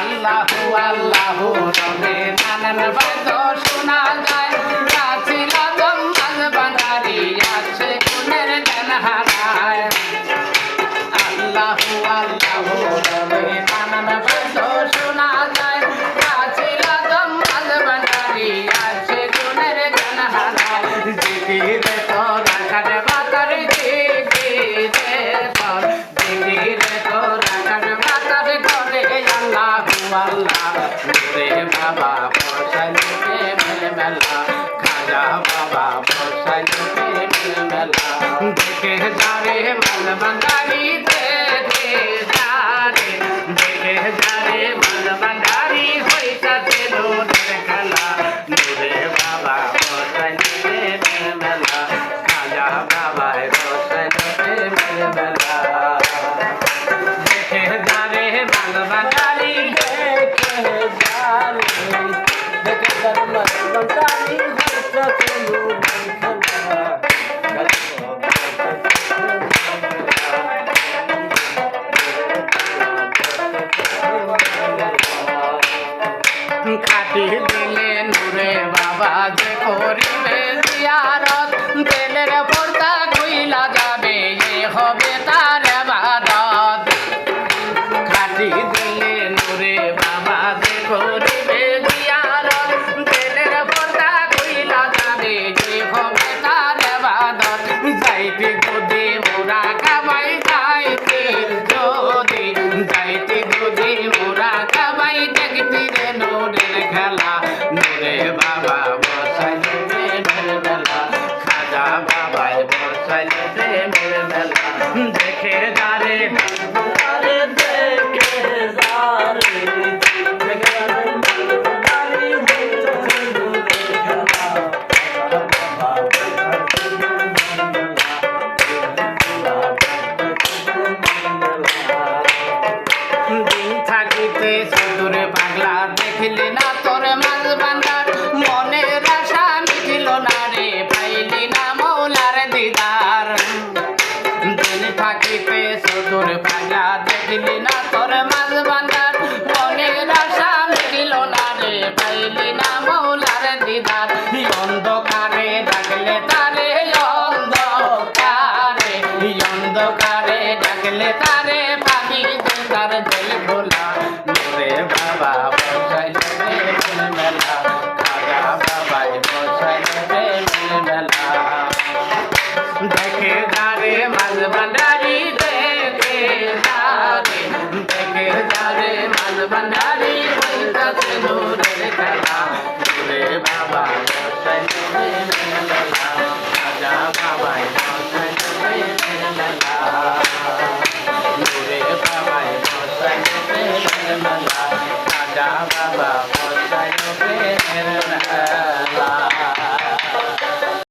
আল্লাহু আল্লাহু রবে নানান বাদ্য শোনা যায়। রে বাবা বসাইতে মেলা খাজা বাবা বসাইতে মেলা দেখে যারে মাল বাঙালি দেখে যারে দেখে যারে মাল বাঙালি হইতাছে লোনের খেলা নুরে বাবা বসাইতে মেলা খাজা বাবায় বসাইতে মেলা দেখে দিলে নূরে বাবা যে করিবে জিয়ারত তেলের পর্দা খুইলা যাবে এ হবে তার বারত থাকিবে সুদূর ভাঙা দেখলি না তোর মাছ বান্ধার। মনের আশা মিলিল না রে, পাইলি না মৌলার দিদার। অন্ধকারে ডাকলে তারে, অন্ধকারে। অন্ধকারে ডাকলে তারে ভাবি দিদার দিল ভোলা রে বাবা, বসাই রে মেলা। খাজা বাবাই বসাই রে মেলা। দেখে দারে মাছ বান্ধার ভান্ডারি বলতাছে নূরের খেলা। রে বাবা রাজা বাবাই রে বাবাই রাজা বাবা